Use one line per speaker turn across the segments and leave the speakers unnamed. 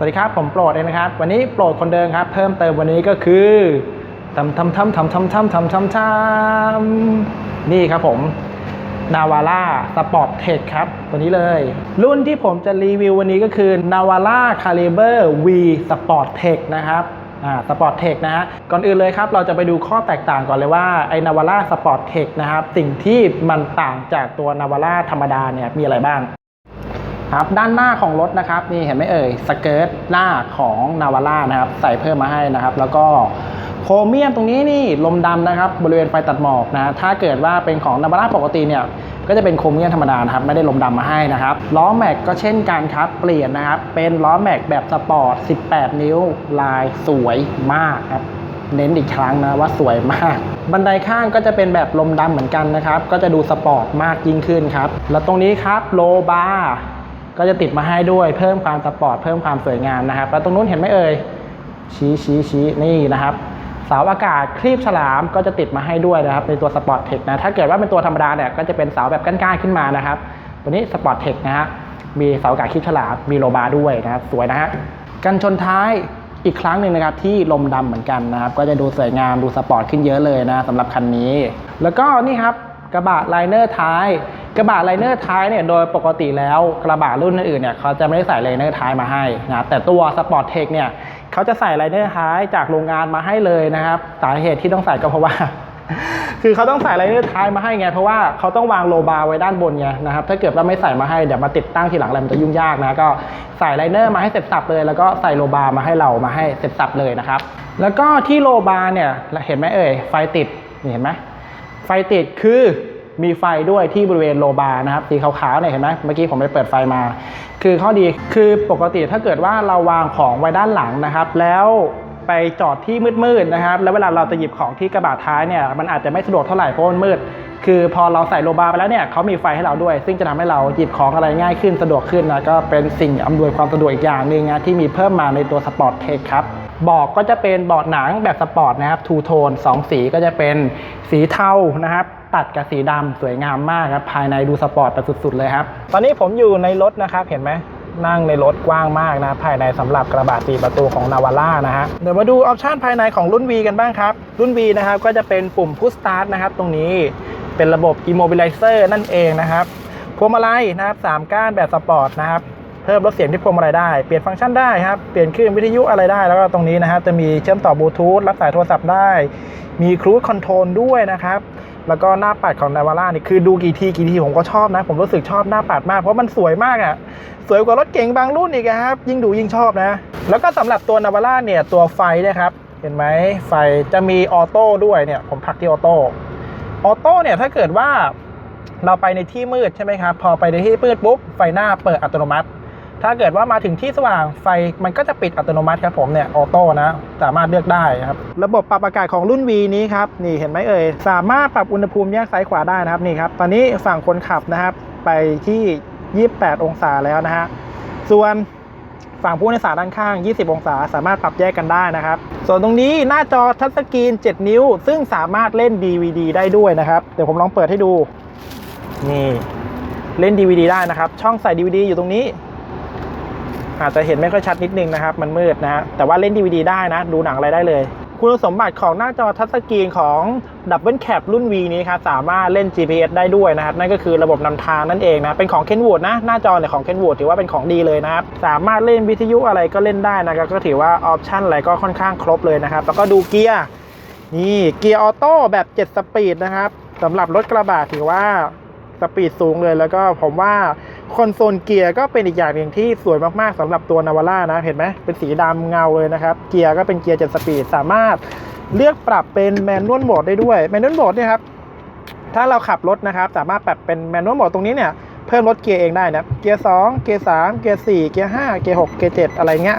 สวัสดีครับผมโปรดเองนะครับวันนี้โปรดคนเดิมครับ เพิ่มเติมวันนี้ก็คือทำทำทำทำทำทำทำทำทำนี่ครับผมนาวาร่าสปอร์ตเทคครับ ตัวนี้เลย รุ่นที่ผมจะรีวิววันนี้ก็คือนาวาร่าคาลิเบอร์ V Sport Tech นะครับอ่าสปอร์ตเทคนะฮะก่อนอื่นเลยครับ เราจะไปดูข้อแตกต่างก่อนเลยว่าไอ้นาวาร่าสปอร์ตเทคนะครับ สิ่งที่มันต่างจากตัวนาวาร่าธรรมดาเนี่ยมีอะไรบ้าง ครับด้านหน้าของรถนะครับนี่เห็นไหมเอ่ยสเกิร์ตหน้าของนาวาร่านะครับใส่เพิ่มมาให้นะครับ แล้วก็โครเมียมตรงนี้นี่ลมดำนะครับบริเวณไฟตัดหมอกนะถ้าเกิดว่าเป็นของนาวาร่าปกติเนี่ยก็จะเป็นโครเมียมธรรมดานะครับไม่ได้ลมดำมาให้นะครับล้อแม็กก็เช่นกันครับเปลี่ยนนะครับเป็นล้อแม็กแบบสปอร์ต 18 นิ้วลายสวยมากครับเน้นอีกครั้งนะว่าสวยมาก บันไดข้างก็จะเป็นแบบลมดำเหมือนกันนะครับ ก็จะดูสปอร์ตมากยิ่งขึ้นครับ แล้วตรงนี้ครับโลบาร์ ก็จะติดมาให้ด้วยเพิ่มความสปอร์ตเพิ่มความสวยงามนะครับแล้วตรงนู้นเห็นไหมเอ่ยชี้ชี้ชี้นี่นะครับเสาอากาศครีบฉลามก็จะติดมาให้ด้วยนะครับในตัวสปอร์ตเทคนะถ้าเกิดว่าเป็นตัวธรรมดาเนี่ยก็จะเป็นเสาแบบก้านๆขึ้นมานะครับตัวนี้สปอร์ตเทคนะฮะมีเสาอากาศครีบฉลามมีโลบาด้วยนะครับสวยนะฮะกันชนท้ายอีกครั้งหนึ่งนะครับที่ลมดำเหมือนกันนะครับก็จะดูสวยงามดูสปอร์ตขึ้นเยอะเลยนะสำหรับคันนี้ แล้วก็นี่ครับกระบะไลเนอร์ท้าย กระบะไลเนอร์ท้ายเนี่ยโดยปกติแล้วกระบะรุ่นอื่นเนี่ยเขาจะไม่ได้ใส่ไลเนอร์ท้ายมาให้นะแต่ตัวสปอร์ตเทคเนี่ยเขาจะใส่ไลเนอร์ท้ายจากโรงงานมาให้เลยนะครับสาเหตุที่ต้องใส่ก็เพราะว่า คือเขาต้องใส่ไลเนอร์ท้ายมาให้ไงเพราะว่าเขาต้องวางโลบาร์ไว้ด้านบนไงนะครับถ้าเกิดว่าไม่ใส่มาให้เดี๋ยวมาติดตั้งทีหลังอะไรมันจะยุ่งยากนะก็ใส่ไลเนอร์มาให้เสร็จสับเลย แล้วก็ใส่โลบาร์มาให้เรามาให้เสร็จสับเลยนะครับแล้วก็ที่โลบาร์เนี่ยเห็นไหมเอ่ยไฟติดเห็นไหมไฟติดคือ มีไฟด้วยที่บริเวณโลบาร์นะครับสีขาวๆเนี่ยเห็นไหมเมื่อกี้ผมไปเปิดไฟมา คือข้อดีคือปกติถ้าเกิดว่าเราวางของไว้ด้านหลังนะครับ แล้วไปจอดที่มืดๆนะครับ แล้วเวลาเราจะหยิบของที่กระบะท้ายเนี่ยมันอาจจะไม่สะดวกเท่าไหร่เพราะมันมืด คือพอเราใส่โลบาร์ไปแล้วเนี่ยเขามีไฟให้เราด้วย ซึ่งจะทำให้เราหยิบของอะไรง่ายขึ้นสะดวกขึ้นนะก็เป็นสิ่งอำนวยความสะดวกอีกอย่างหนึ่งนะที่มีเพิ่มมาในตัวสปอร์ตเทคครับเบอกก็จะเป็นเบาะหนังแบบสปอร์ตนะครับทูโทนสองสีก็จะเป็นสีเทานะครับ ตัดกับสีดำสวยงามมากครับ ภายในดูสปอร์ตแบบสุด ๆ เลยครับ ตอนนี้ผมอยู่ในรถนะครับ เห็นไหมนั่งในรถกว้างมากนะ ภายในสำหรับกระบะสีประตูของนาวาร่านะฮะ เดี๋ยวมาดูออปชันภายในของรุ่น V กันบ้างครับ รุ่น V นะครับ ก็จะเป็นปุ่ม Push Start นะครับ ตรงนี้เป็นระบบ Immobilizer นั่นเองนะครับ พวงมาลัยนะครับสามก้านแบบสปอร์ตนะครับ เพิ่มลดเสียงที่พวงมาลัยได้ เปลี่ยนฟังก์ชันได้ครับ เปลี่ยนคลื่นวิทยุอะไรได้ แล้วก็ตรงนี้นะครับจะมีเชื่อมต่อบลูทูธรับสายโทรศัพท์ได้ มีครู z คอนโทรลด้วยนะครับ แล้วก็หน้าปัดของนาวาร่านี่คือดูกี่ทีกี่ทีผมก็ชอบนะ ผมรู้สึกชอบหน้าปัดมากเพราะมันสวยมากอะ่ะสวยกว่ารถเก๋งบางรุ่นอีกครับ ยิ่งดูยิ่งชอบนะ แล้วก็สำหรับตัวนาวาร่าเนี่ยตัวไฟเนะครับเห็นไหมไฟจะมีออโต้ด้วยเนี่ยผมผลักที่ออโต้ออโต้เนี่ยถ้าเกิดว่าเราไปในที่มืดใช่ไหมครับ พอไปในที่มืดปุ๊บไฟหน้าเปิดอัตโนมัติ ถ้าเกิดว่ามาถึงที่สว่างไฟมันก็จะปิดอัตโนมัติครับผมเนี่ยออโต้นะ สามารถเลือกได้ครับ ระบบปรับอากาศของรุ่น V นี้ครับนี่เห็นไหมเอ่ย สามารถปรับอุณหภูมิแยกซ้ายขวาได้นะครับนี่ครับ ตอนนี้ฝั่งคนขับนะครับ ไปที่ 28 องศาแล้วนะฮะส่วนฝั่งผู้โดยสารด้านข้าง 20 องศา สามารถปรับแยกกันได้นะครับ ส่วนตรงนี้หน้าจอทัชสกรีน 7 นิ้ว ซึ่งสามารถเล่น DVD ได้ด้วยนะครับ เดี๋ยวผมลองเปิดให้ดู นี่ เล่น DVD ได้นะครับ ช่องใส่ DVD อยู่ตรงนี้ อาจจะเห็นไม่ค่อยชัดนิดนึงนะครับ มันมืดนะฮะแต่ว่าเล่น DVD ได้นะ ดูหนังอะไรได้เลย คุณสมบัติของหน้าจอทัชสกรีนของดับเบิลแคปรุ่น V นี้ครับสามารถเล่น GPS ได้ด้วยนะครับ นั่นก็คือระบบนำทางนั่นเองนะ เป็นของ Kenwood นะ หน้าจอเนี่ยของ Kenwood ถือว่าเป็นของดีเลยนะครับ สามารถเล่นวิทยุอะไรก็เล่นได้นะครับ ก็ถือว่าออปชันอะไรก็ค่อนข้างครบเลยนะครับ แล้วก็ดูเกียร์ นี่เกียร์ออโต้แบบ 7 สปีดนะครับสำหรับรถกระบะถือว่าสปีดสูงเลยแล้วก็ผมว่า คอนโซลเกียร์ก็เป็นอีกอย่างหนึ่งที่สวยมากๆสำหรับตัวนาวาร่านะเห็นไหมเป็นสีดำเงาเลยนะครับ เกียร์ก็เป็นเกียร์7สปีดสามารถเลือกปรับเป็นแมนนวลโหมดได้ด้วยแมนนวลโหมดเนี่ยครับถ้าเราขับรถนะครับ สามารถปรับเป็นแมนนวลโหมดตรงนี้เนี่ยเพิ่มลดเกียร์เองได้นะเกียร์2เกียร์3เกียร์4เกียร์5เกียร์6เกียร์7อะไรเงี้ย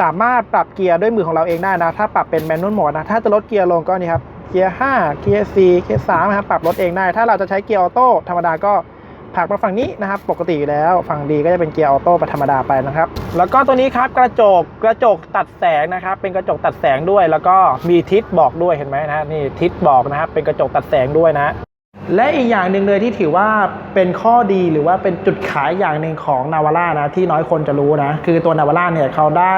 สามารถปรับเกียร์ด้วยมือของเราเองได้นะถ้าปรับเป็นแมนนวลโหมดนะถ้าจะลดเกียร์ลงก็นี่ครับเกียร์5เกียร์4เกียร์3นะครับปรับลดเองได้ ถ้าเราจะใช้เกียร์ออโต้ธรรมดาก็ ผักมาฝั่งนี้นะครับ ปกติแล้วฝั่งดีก็จะเป็นเกียร์ออโต้ธรรมดาไปนะครับ แล้วก็ตัวนี้ครับกระจกกระจกตัดแสงนะครับ เป็นกระจกตัดแสงด้วย แล้วก็มีทิศบอกด้วยเห็นไหมนะนี่ทิศบอกนะครับ เป็นกระจกตัดแสงด้วยนะและอีกอย่างหนึ่งเลยที่ถือว่าเป็นข้อดีหรือว่าเป็นจุดขายอย่างหนึ่งของนาวาร่านะที่น้อยคนจะรู้นะ คือตัวนาวาร่าเนี่ยเขาได้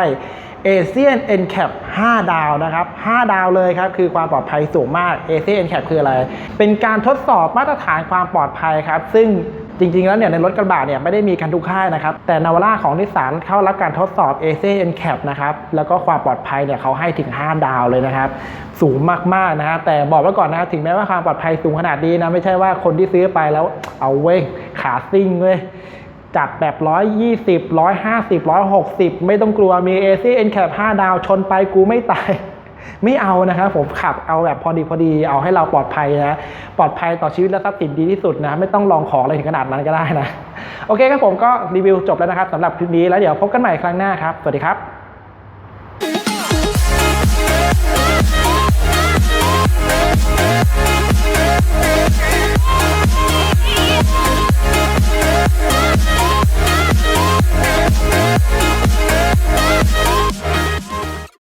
เอเชียน NCAP 5ดาวนะครับ 5 ดาวเลยครับ คือความปลอดภัยสูงมากเอเชียน NCAP คืออะไร เป็นการทดสอบมาตรฐานความปลอดภัยครับ ซึ่ง จริงๆ แล้วเนี่ยในรถกระบะเนี่ยไม่ได้มีกันทุกค่ายนะครับ แต่นาวาร่าของนิสสันเข้ารับการทดสอบ a c NCAP นะครับแล้วก็ความปลอดภัยเนี่ยเขาให้ถึง 5 ดาวเลยนะครับ สูงมากๆนะฮะแต่บอกไว้ก่อนนะถึงแม้ว่าความปลอดภัยสูงขนาดนี้นะไม่ใช่ว่าคนที่ซื้อไปแล้วเอาเว้ยขาซิ่งเว้ยจัดแบบ 120 150 160 ไม่ต้องกลัวมี AC NCAP 5 ดาวชนไปกูไม่ตาย ไม่เอานะครับผมขับเอาแบบพอดีพอดีเอาให้เราปลอดภัยนะปลอดภัยต่อชีวิตและทรัพย์สินดีที่สุดนะ ไม่ต้องลองของอะไรถึงขนาดนั้นก็ได้นะ โอเคครับผมก็รีวิวจบแล้วนะครับสำหรับคลิปนี้แล้วเดี๋ยวพบกันใหม่ครั้งหน้าครับสวัสดีครับ